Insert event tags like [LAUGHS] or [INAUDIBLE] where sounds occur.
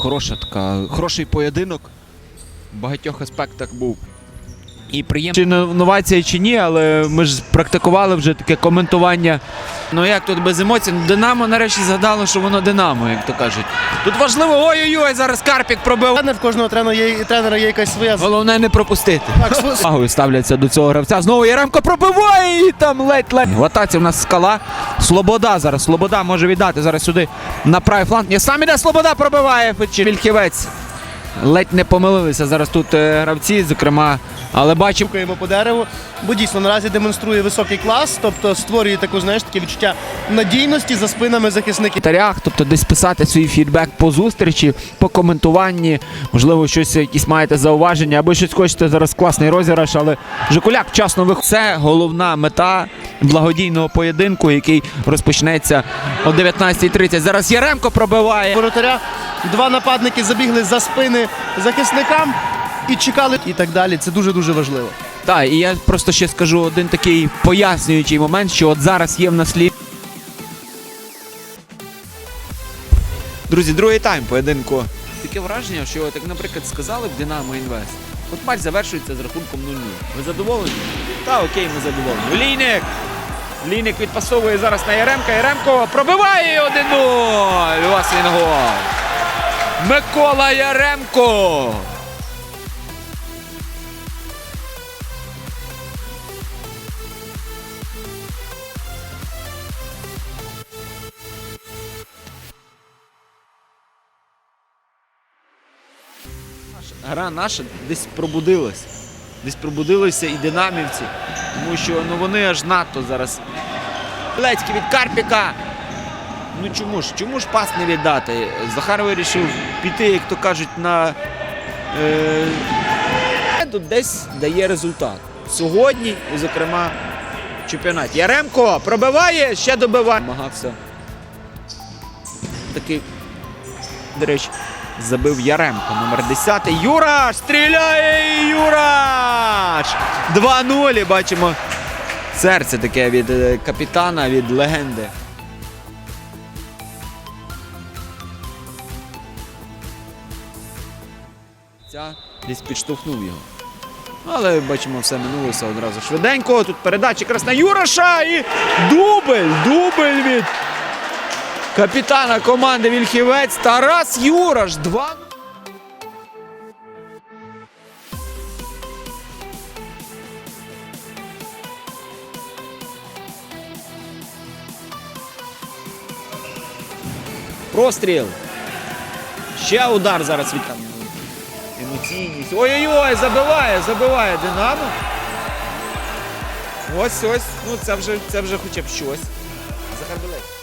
хороша така, хороший поєдинок. В багатьох аспектах був. І приємно. Чи інновація, чи ні, але ми ж практикували вже таке коментування. Ну як тут без емоцій? Ну, Динамо нарешті згадало, що воно Динамо, як то кажуть. Тут важливо, ой-ой-ой, зараз Карпік пробив. Тренер в кожного тренера є, тренера є якась своя Головне не пропустити. Так, св- [LAUGHS] ставляться до цього гравця. Знову Яремко пробиває і там ледь-ледь. В атаці в нас скала. Слобода зараз. Слобода може віддати зараз сюди на правий фланг. Ні, сам іде Слобода пробиває. Вільхівець. Ледь не помилилися зараз тут е, гравці, зокрема. Але бачимо. Дякуємо по дереву, бо дійсно наразі демонструє високий клас, тобто створює таку, знаєш, таке відчуття надійності за спинами захисників. коментарях, тобто десь писати свій фідбек по зустрічі, по коментуванні. Можливо, щось якісь маєте зауваження, або щось хочете зараз класний розіграш, але Жикуляк вчасно виходить. Це головна мета благодійного поєдинку, який розпочнеться о 19.30. Зараз Яремко пробиває. Воротаря два нападники забігли за спини захисникам і чекали і так далі. Це дуже дуже важливо. Так, і я просто ще скажу один такий пояснюючий момент, що от зараз є в нас лі... Друзі, другий тайм поєдинку. Таке враження, що так, наприклад, сказали б Динамо Інвест. От матч завершується з рахунком 0-0. Ви задоволені? Та окей, ми задоволені. Лійник! Лійник відпасовує зараз на Яремка. Яремко пробиває 1-0. Ось він гол. Микола Яремко. гра наша десь пробудилась. Десь пробудилися і динамівці, тому що ну, вони аж надто зараз. Лецький від Карпіка. Ну чому ж? Чому ж пас не віддати? Захар вирішив піти, як то кажуть, на е... тут десь дає результат. Сьогодні, зокрема, в чемпіонаті. Яремко пробиває, ще добиває. Намагався. Такий до речі, забив Яремко, номер 10. Юраш! Стріляє! Юраш! 2-0. Бачимо серце таке від е, капітана, від легенди. Ця десь підштовхнув його. Але бачимо, все минулося одразу швиденько. Тут передача якраз на Юраша і дубль! Дубль від капітана команди Вільхівець Тарас Юраш. Два. Простріл. Ще удар зараз від там. Емоційність. Ой-ой-ой, забиває, забиває Динамо. Ось ось. Ну це вже це вже хоча б щось. Захар Білець.